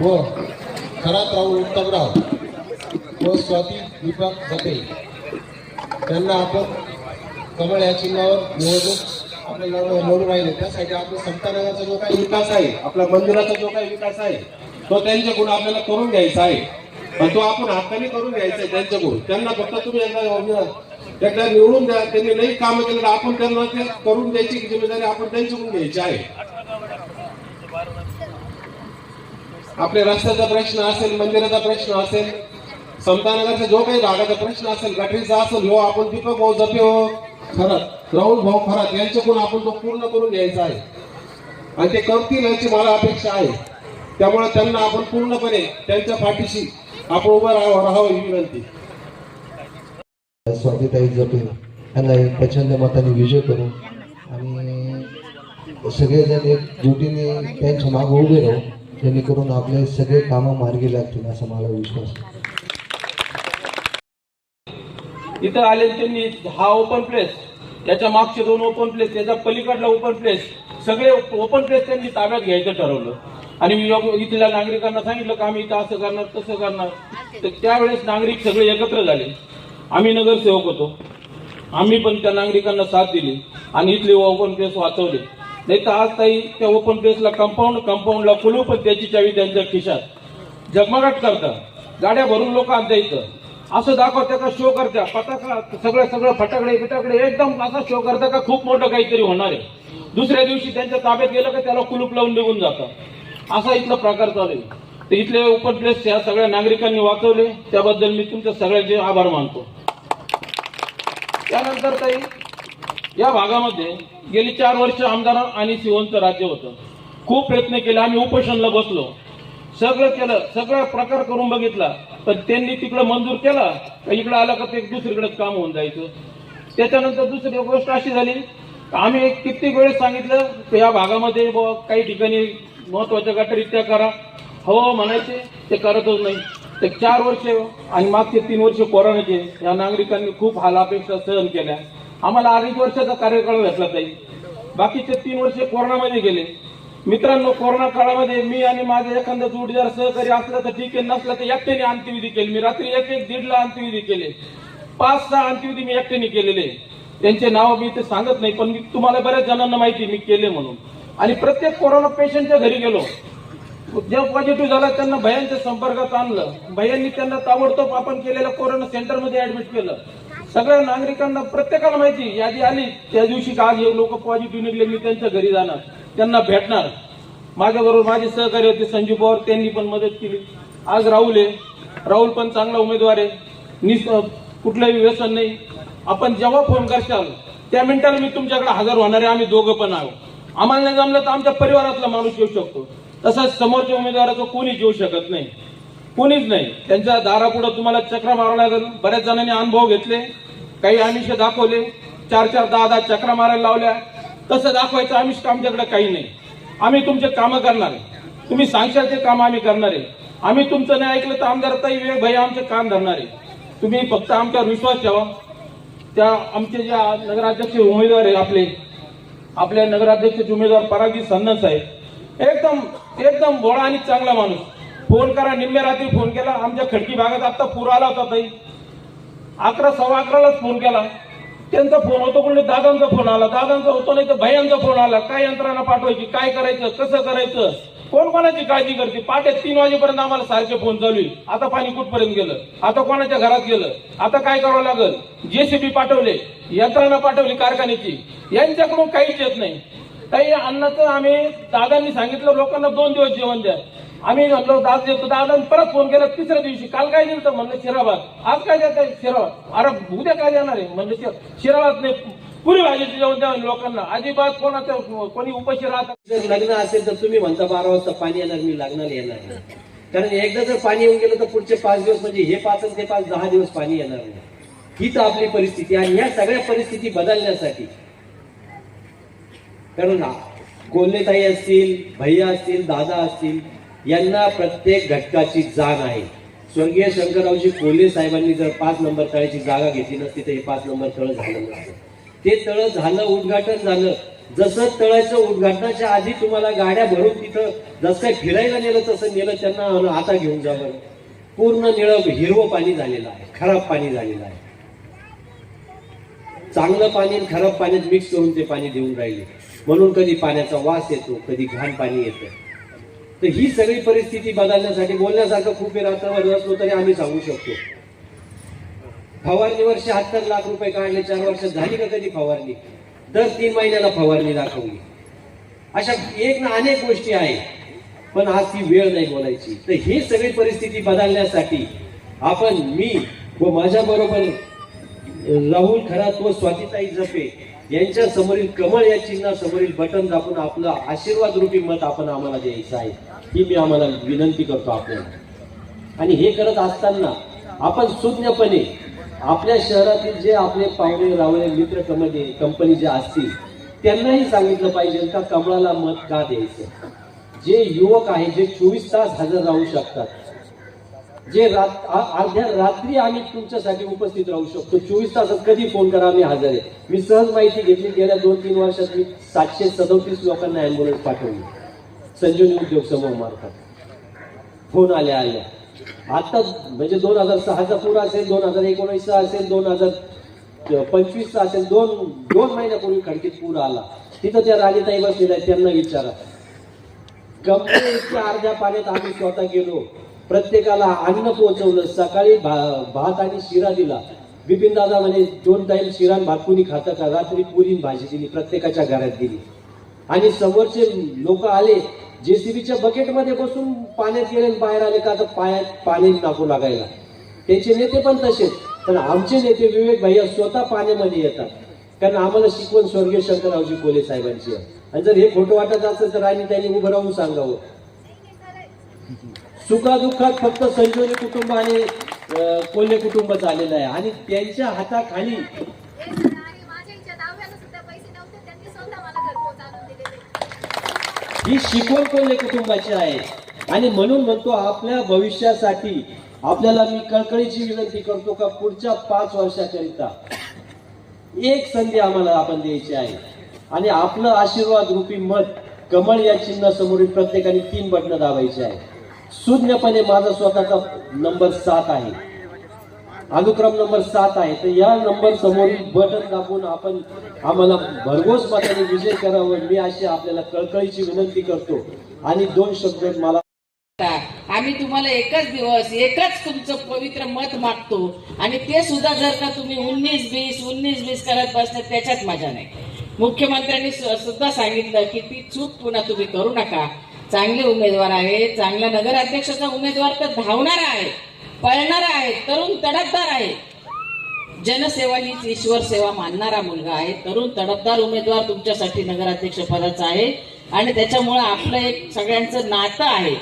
हो, व खरात राहुल उत्तमराव व हो, स्वाती दीपक गते त्यांना आपण कमळ या चिन्हावर निवडणूक आपल्याला निवडून राहिले. त्यासाठी आपल्या संतानगरचा जो काही विकास आहे आपल्या मंदिराचा जो काही विकास आहे तो त्यांच्याकडून आपल्याला करून घ्यायचा आहे. आणि तो आपण हाताने करून घ्यायचा आहे त्यांच्याकडून त्यांना फक्त तुम्ही एकदा एकदा निवडून द्या. त्यांनी नाही कामं केलं तर आपण त्यांना ते करून द्यायची जिम्मेदारी आपण त्यांच्याकडून घ्यायची आहे. आपल्या रस्त्याचा प्रश्न असेल मंदिराचा प्रश्न असेल समतानगरचा जो काही भागाचा प्रश्न असेल गटरीचा असेल हो आपण दीपक भाऊ जपे हो. खरं राहुल भाऊ खरात यांच्याकडून आपण तो पूर्ण करून घ्यायचा आहे. आणि ते करतील याची मला अपेक्षा आहे. त्यामुळे त्यांना आपण पूर्णपणे त्यांच्या पाठीशी आपण उभं राहावं राहावं ही विनंती. स्वातीताई जपे यांना एक प्रचंड मताने विजय करू. आणि सगळेजण एक ड्युटीने त्यांच्या मागे उभे राहू. जेणेकरून आपले सगळे कामं मार्गी लागतील असा मला विश्वास इथं आले त्यांनी हा ओपन प्लेस त्याच्या मागचे दोन ओपन प्लेस त्याच्या पलीकडला ओपन प्लेस सगळे ओपन प्लेस त्यांनी ताब्यात घ्यायचं ठरवलं. आणि मी इथल्या नागरिकांना सांगितलं का आम्ही इथं असं करणार तसं करणार. तर त्यावेळेस नागरिक सगळे एकत्र झाले. आम्ही नगरसेवक होतो. आम्ही पण त्या नागरिकांना साथ दिली आणि इथले ओपन प्लेस वाचवले. नाही तर आज ताई त्या ओपन प्लेसला कंपाऊंड कंपाऊंडला कुलू पण त्याची चावी त्यांच्या खिशात. जगमगाट करतात गाड्या भरून लोक आणता इथं. असं दाखव त्याचा शो करत्या पताका सगळं सगळं फटाकडे बिटाकडे एकदम असा शो करता का खूप मोठं काहीतरी होणार आहे. दुसऱ्या दिवशी त्यांच्या ताब्यात गेलं का त्याला कुलूप लावून निघून जातं. असा इथला प्रकार चालू आहे. तर इथले ओपन प्लेस या सगळ्या नागरिकांनी वाचवले. त्याबद्दल मी तुमच्या सगळ्यांचे आभार मानतो. त्यानंतर काही या भागामध्ये गेली चार वर्ष आमदार आणि शिवंत राज्य होतं. खूप प्रयत्न केले आम्ही उपोषणला बसलो. सगळं केलं सगळा प्रकार करून बघितला. पण त्यांनी तिकडं मंजूर केला तर इकडं आलं का ते दुसरीकडे काम होऊन जायचं. त्याच्यानंतर दुसरी गोष्ट अशी झाली आम्ही कित्येक वेळेस सांगितलं की या भागामध्ये बुवा काही ठिकाणी महत्त्वाच्या गटरित्या करा. हो म्हणायचे ते करतच नाही. ते चार वर्ष आणि मागचे तीन वर्ष कोरोनाचे या नागरिकांनी खूप हालापेक्षा सहन केल्या. आम्हाला अडीच वर्षाचा कार्यकाळ भेटला ताई. बाकीचे तीन वर्ष कोरोनामध्ये गेले. मित्रांनो कोरोना काळामध्ये मी आणि माझे एखादा जोडीदार सहकारी असलं तर ठीक आहे नसलं तर एकट्याने अंत्यविधी केली. मी रात्री एक एक दीडला अंत्यविधी केले. पाच सहा अंत्यविधी मी एकट्याने केलेले. त्यांचे नाव मी ते सांगत नाही पण मी तुम्हाला बऱ्याच जणांना माहिती मी केले म्हणून. आणि प्रत्येक कोरोना पेशंटच्या घरी गेलो. जेव्हा पॉझिटिव्ह झाला त्यांना भयांच्या संपर्कात आणलं. भयांनी त्यांना ताबडतोब आपण केलेल्या कोरोना सेंटरमध्ये ऍडमिट केलं. सगळ्या नागरिकांना प्रत्येकाला माहिती यादी आली त्या दिवशी का आज हे लोक पॉझिटिव्ह निघले मी त्यांच्या घरी जाणार त्यांना भेटणार. माझ्याबरोबर माझे सहकारी होते संजीव पवार त्यांनी पण मदत केली. आज राहुल आहे राहुल पण चांगला उमेदवार आहे. निस कुठलंही व्यसन नाही. आपण जेव्हा फोन करशाल त्या मिनिटाला मी तुमच्याकडे हजर होणार आहे आम्ही दोघं पण आहोत. आम्हाला नाही जमलं तर आमच्या परिवारातला माणूस येऊ शकतो. तसंच समोरच्या उमेदवाराचं कोणीच येऊ शकत नाही. कोणीच नाही. त्यांच्या दारापुढं तुम्हाला चक्र मारावं लागेल. बऱ्याच जणांनी अनुभव घेतले काही आमिष दाखवले चार चार दहा दहा चक्रा मारायला लावल्या. तसं दाखवायचं आमिष आमच्याकडे काही नाही. आम्ही तुमचे कामं करणार आहे. तुम्ही सांगशाल ते काम आम्ही करणार आहे. आम्ही तुमचं नाही ऐकलं तर आमदार ताई वेळ भैया आमचे काम धरणार आहे. तुम्ही फक्त आमच्यावर विश्वास ठेवा. त्या आमचे ज्या नगराध्यक्ष उमेदवार आहे आपले आपल्या नगराध्यक्षाचे उमेदवार परागजी सन्नस आहेत एकदम एकदम बोळा आणि चांगला माणूस. फोन करा निम्म्या रात्री फोन केला. आमच्या खडकी भागात आता पूर आला होता ताई. अकरा सव्वा अकरालाच फोन केला. त्यांचा फोन होतो कोणी दादांचा फोन आला. दादांचा होतो नाही तर भयांचा फोन आला. काय यंत्रणा पाठवायची? काय करायचं? कसं करायचं? कोण कोणाची काळजी करते? पाटे तीन वाजेपर्यंत आम्हाला सारखे फोन चालू आहे आता पाणी कुठपर्यंत गेलं? आता कोणाच्या घरात गेलं? आता काय करावं लागल? जेसीबी पाठवले यंत्रणा पाठवली कारखान्याची. यांच्याकडून काहीच येत नाही. काही अन्नाचं आम्ही दादांनी सांगितलं लोकांना दोन दिवस जेवण द्या. आम्ही म्हणलो दाद देतो दादा परत फोन केला तिसऱ्या दिवशी काल काय दिलं तर म्हणलं शिराबाद. आज काय द्या आहे शिराबाद. अरे उद्या काय देणार आहे? म्हणलं शिराबाद नाही पुरी भाजीचं जेवण द्या लोकांना. अजिबात कोणाचं कोणी उपाशी राहतात जर लग्न असेल तर तुम्ही म्हणता बारा वाजता पाणी येणार मी लग्नाला येणार नाही कारण एकदा जर पाणी येऊन गेलं तर पुढचे पाच दिवस म्हणजे हे पाच आणि ते पाच दहा दिवस पाणी येणार नाही. ही तर आपली परिस्थिती आणि ह्या सगळ्या परिस्थिती बदलण्यासाठी कारण कोल्हेताई असतील भैया असतील दादा असतील यांना प्रत्येक घटकाची जाण आहे. स्वर्गीय शंकररावजी कोल्हे साहेबांनी जर पाच नंबर तळ्याची जागा घेतली नसती तर हे पाच नंबर तळ झालं नसतं. ते तळ झालं उद्घाटन झालं. जसं तळाचं उद्घाटनाच्या आधी तुम्हाला गाड्या भरून तिथं जसं काही फिरायला नेलं तसं नेलं त्यांना आता घेऊन जावं पूर्ण निळं हिरवं पाणी झालेलं आहे खराब पाणी झालेलं आहे. चांगलं पाणी आणि खराब पाण्यात मिक्स करून ते पाणी देऊन राहिले. म्हणून कधी पाण्याचा वास येतो कधी घाण पाणी येतं. तर ही सगळी परिस्थिती बदलण्यासाठी बोलण्यासारखं खूप वेळ रात्रभर असलो तरी आम्ही सांगू शकतो. फवारणी वर्ष शहात्तर लाख रुपये काढले चार वर्षात झाली का कधी फवारणी? दर तीन महिन्याला फवारणी दाखवली. अशा एक ना अनेक गोष्टी आहेत पण आज ती वेळ नाही बोलायची. तर ही सगळी परिस्थिती बदलण्यासाठी आपण मी व माझ्या बरोबर राहुल खरात व स्वातीताई जपे यांच्या समोरील कमळ या चिन्हासमोरील बटन दाबून आपलं आशीर्वाद रूपी मत आपण आम्हाला द्यायचं आहे. ही मी आम्हाला विनंती करतो आपल्याला. आणि हे करत असताना आपण सुज्ञपणे आपल्या शहरातील जे आपले पाहुणे रावळे मित्र कमले कंपनी जे असतील त्यांनाही सांगितलं पाहिजे का कमळाला मत का द्यायचं? जे युवक आहे जे चोवीस तास हजर राहू शकतात जे रात अर्ध्या रात्री आम्ही तुमच्यासाठी उपस्थित राहू शकतो. चोवीस तासात कधी फोन करा आम्ही हजर आहे. मी सहज माहिती घेतली. गेल्या दोन तीन वर्षात मी सातशे सदोतीस लोकांना अँब्युलन्स पाठवली. संजीवनी उद्योग समूह मार्फत. फोन आल्या आल्या. आता म्हणजे दोन हजार सहाचा पूर असेल दोन हजार एकोणीसचा असेल दोन हजार पंचवीसचा असेल दोन दोन महिन्यापूर्वी खडकीत पूर आला. तिथं त्या राणीताई बसलेल्या आहेत त्यांना विचारा. कंपनी इतक्या अर्ध्या पाण्यात आम्ही स्वतः गेलो. प्रत्येकाला अन्न पोहोचवलं. सकाळी भा- भात आणि शिरा दिला. बिपिन दादा म्हणे दोन टाईम शिरा भातकुनी भात कुणी खातं का? रात्री पुरी भाजी दिली प्रत्येकाच्या घरात दिली. आणि समोरचे लोक आले जेसीबीच्या बकेटमध्ये बसून पाण्यात गेले बाहेर आले का तर पायात पाणी टाकू लागायला. त्यांचे नेते पण तसेच. पण आमचे नेते विवेक भैया स्वतः पाण्यामध्ये येतात. कारण आम्हाला शिकवण स्वर्गीय शंकररावजी कोले साहेबांची आहे. आणि जर हे खोटं वाटत असेल तर आणि त्यांनी उभं राहून सांगावं. सुखादुःखात फक्त संजीवनी कुटुंब आणि कोल्हे कुटुंब आलेलं आहे. आणि त्यांच्या हाताखाली ही शिकवण कोल्हे कुटुंबाची आहे? आणि म्हणून म्हणतो आपल्या भविष्यासाठी आपल्याला मी कळकळीची विनंती करतो का पुढच्या पाच वर्षाकरिता एक संधी आम्हाला आपण द्यायची आहे. आणि आपलं आशीर्वाद रूपी मत कमळ या चिन्हासमोरील प्रत्येकाने तीन बटणं दाबायची आहे. शून्यपणे माझा स्वतःचा नंबर सात आहे. अनुक्रम नंबर सात आहे. तर या नंबर समोरील बटन दाबून आपण आम्हाला भरघोस मताने विजय करावं मी अशी आपल्याला कळकळीची विनंती करतो. आणि दोन शब्द मला आम्ही तुम्हाला एकच दिवस एकच तुमचं पवित्र मत मागतो. आणि ते सुद्धा जर का तुम्ही उन्नीस बीस उन्नीस बीस करत बसले त्याच्यात मजा नाही. मुख्यमंत्र्यांनी सुद्धा सांगितलं की ती चूक पुन्हा तुम्ही करू नका. चांगले उमेदवार आहे चांगला नगराध्यक्षाचा उमेदवार तर धावणारा आहे. पळणारा आहे तरुण तडफदार आहे. जनसेवा हीच ईश्वर सेवा मानणारा मुलगा आहे. तरुण तडफदार उमेदवार तुमच्यासाठी नगराध्यक्ष पदाचा आहे. आणि त्याच्यामुळं आपलं एक सगळ्यांचं नातं आहे.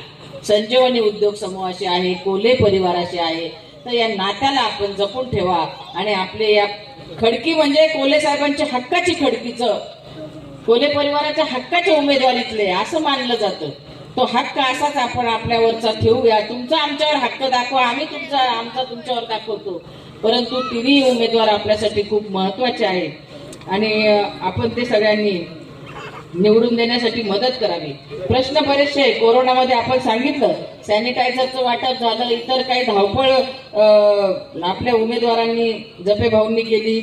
संजीवनी उद्योग समूहाशी आहे कोले परिवाराशी आहे. तर या नात्याला आपण जपून ठेवा. आणि आपले या खडकी म्हणजे कोले साहेबांच्या हक्काची खडकीचं कोले परिवाराच्या हक्काच्या उमेदवारीतले असं मानलं जातं. तो हक्क असाच आपण आपल्यावरचा ठेवूया. तुमचा आमच्यावर हक्क दाखवा आम्ही तुमचा आमचा तुमच्यावर दाखवतो. परंतु तिन्ही उमेदवार आपल्यासाठी खूप महत्त्वाचे आहेत आणि आपण ते सगळ्यांनी निवडून देण्यासाठी मदत करावी. प्रश्न बरेचसे आहे. कोरोनामध्ये आपण सांगितलं सॅनिटायझरचं वाटप झालं इतर काही धावपळ आपल्या उमेदवारांनी जपे भाऊंनी केली.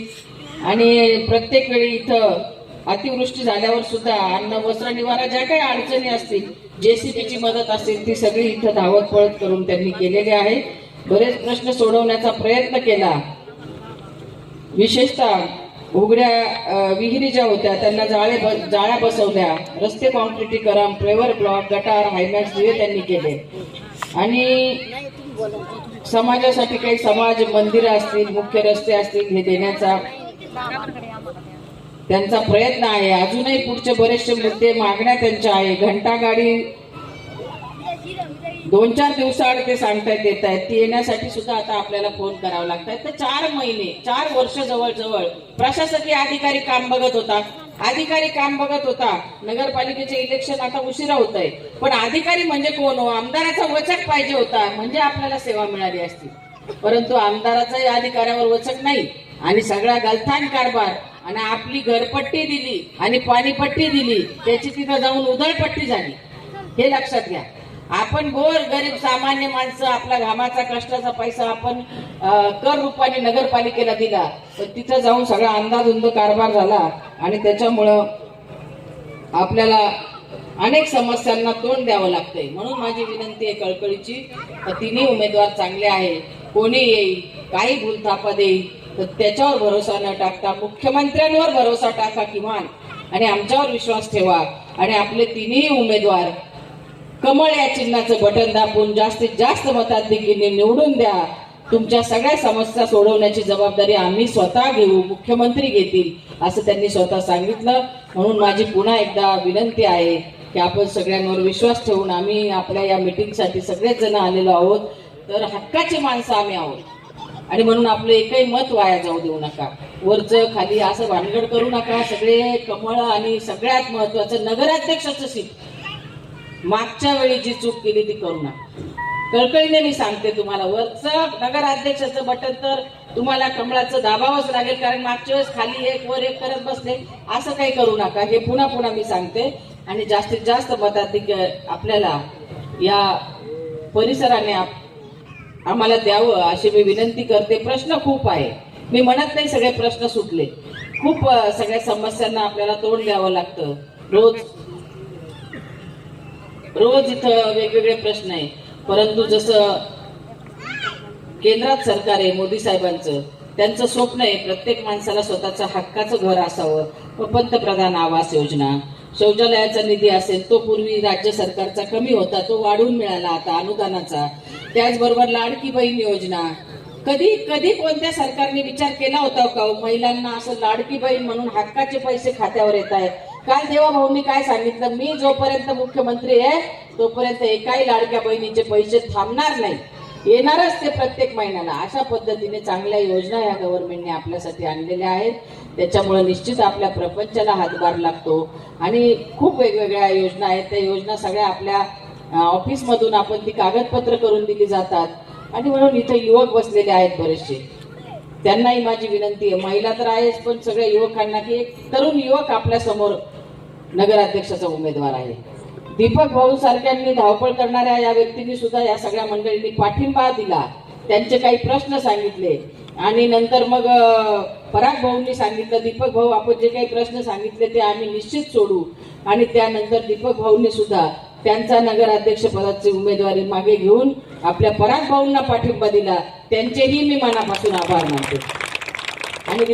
आणि प्रत्येक वेळी इथं अतिवृष्टी झाल्यावर सुद्धा अन्न वस्त्र निवारा ज्या काही अडचणी असतील जेसीबीची मदत असेल ती सगळी इथं धावत पळत करून त्यांनी केलेली आहे. बरेच प्रश्न सोडवण्याचा प्रयत्न केला. विशेषतः उघड्या विहिरी ज्या होत्या त्यांना जाळे जाळ्या बसवल्या. रस्ते कॉन्क्रिटीकरण प्रेवर ब्लॉक गटार हायमॅक्स दिवे त्यांनी केले. आणि समाजासाठी काही समाज मंदिरं असतील मुख्य रस्ते असतील हे देण्याचा त्यांचा प्रयत्न आहे. अजूनही पुढचे बरेचसे मुद्दे मागण्या त्यांच्या आहे. घंटा गाडी दोन चार दिवसाआड ते सांगतायत येत आहेत ती येण्यासाठी सुद्धा आता आपल्याला फोन करावा लागतात तर चार महिने चार वर्ष जवळ जवळ प्रशासकीय अधिकारी काम बघत होता. अधिकारी काम बघत होता. नगरपालिकेचे इलेक्शन आता उशिरा होत आहे पण अधिकारी म्हणजे कोण हो? आमदाराचा वचक पाहिजे होता. म्हणजे आपल्याला सेवा मिळाली असती. परंतु आमदाराचाही अधिकाऱ्यावर वचक नाही. आणि सगळा गलथान कारभार आणि आपली घरपट्टी दिली आणि पाणीपट्टी दिली त्याची तिथं जाऊन उधळपट्टी झाली. हे लक्षात घ्या. आपण गोर गरीब सामान्य माणसं आपला घामाचा कष्टाचा पैसा आपण कर रूपाने नगरपालिकेला दिला तर तिथं जाऊन सगळा अंदाधुंद कारभार झाला आणि त्याच्यामुळं आपल्याला अनेक समस्यांना तोंड द्यावं लागतंय. म्हणून माझी विनंती आहे कळकळीची तर तिन्ही उमेदवार चांगले आहे कोणी येईल काही भूलथापा देईल तर त्याच्यावर भरोसा न टाकता मुख्यमंत्र्यांवर भरोसा टाका किमान आणि आमच्यावर विश्वास ठेवा. आणि आपले तिन्ही उमेदवार कमळ या चिन्हाचं बटन दाबून जास्तीत जास्त मताधिक्याने निवडून द्या. तुमच्या सगळ्या समस्या सोडवण्याची जबाबदारी आम्ही स्वतः घेऊ मुख्यमंत्री घेतील असं त्यांनी स्वतः सांगितलं. म्हणून माझी पुन्हा एकदा विनंती आहे की आपण सगळ्यांवर विश्वास ठेवून आम्ही आपल्या या मिटिंगसाठी सगळेच जण आलेलो आहोत. तर हक्काची माणसं आम्ही आहोत. आणि म्हणून आपलं एकही मत वाया जाऊ देऊ नका. वरचं खाली असं भानगड करू नका सगळे कमळ आणि सगळ्यात महत्वाचं नगराध्यक्षाचं सीट. मागच्या वेळी जी चूक केली ती करू नका. कळकळीने मी सांगते तुम्हाला वरचं नगराध्यक्षाचं बटन तर तुम्हाला कमळाचं दाबावंच लागेल कारण मागच्या वेळेस खाली एक वर एक करत बसले. असं काही करू नका. हे पुन्हा पुन्हा मी सांगते. आणि जास्तीत जास्त मताधिक आपल्याला या परिसराने आप- आम्हाला द्यावं अशी मी विनंती करते. प्रश्न खूप आहे. मी म्हणत नाही सगळे प्रश्न सुटले. खूप सगळ्या समस्यांना आपल्याला तोंड द्यावं लागतं. रोज रोज इथं वेगवेगळे प्रश्न आहे परंतु जसं केंद्रात सरकार आहे मोदी साहेबांचं त्यांचं स्वप्न आहे प्रत्येक माणसाला स्वतःचं हक्काचं घर असावं. व पंतप्रधान आवास योजना. शौचालयाचा निधी असेल तो पूर्वी राज्य सरकारचा कमी होता तो वाढवून मिळाला आता अनुदानाचा. त्याचबरोबर लाडकी बहीण योजना. कधी कधी कोणत्या सरकारने विचार केला होता का हो? महिलांना असं लाडकी बहीण म्हणून हक्काचे पैसे खात्यावर येत आहे. काल देवा भाऊंनी काय सांगितलं? मी जोपर्यंत मुख्यमंत्री आहे तोपर्यंत एकाही लाडक्या बहिणीचे पैसे थांबणार नाही. येणारच ते प्रत्येक महिन्याला. अशा पद्धतीने चांगल्या योजना या गव्हर्नमेंटने आपल्यासाठी आणलेल्या आहेत. त्याच्यामुळे निश्चित आपल्या प्रपंचाला हातभार लागतो. आणि खूप वेगवेगळ्या योजना आहेत. त्या योजना सगळ्या आपल्या ऑफिसमधून आपण ती कागदपत्र करून दिली जातात. आणि म्हणून इथे युवक बसलेले आहेत बरेचसे. त्यांनाही माझी विनंती आहे. महिला तर आहेच पण सगळ्या युवकांना की एक तरुण युवक आपल्यासमोर नगराध्यक्षाचा उमेदवार आहे. दीपक भाऊ सारख्यांनी धावपळ करणाऱ्या या व्यक्तींनी सुद्धा या सगळ्या मंडळींनी पाठिंबा दिला. त्यांचे काही प्रश्न सांगितले. आणि नंतर मग पराग भाऊंनी सांगितलं दीपक भाऊ आपण जे काही प्रश्न सांगितले ते आम्ही निश्चित सोडू. आणि त्यानंतर दीपक भाऊंनी सुद्धा त्यांचा नगराध्यक्ष पदाची उमेदवारी मागे घेऊन आपल्या पराग भाऊंना पाठिंबा दिला त्यांचेही मी मनापासून आभार मानते. आणि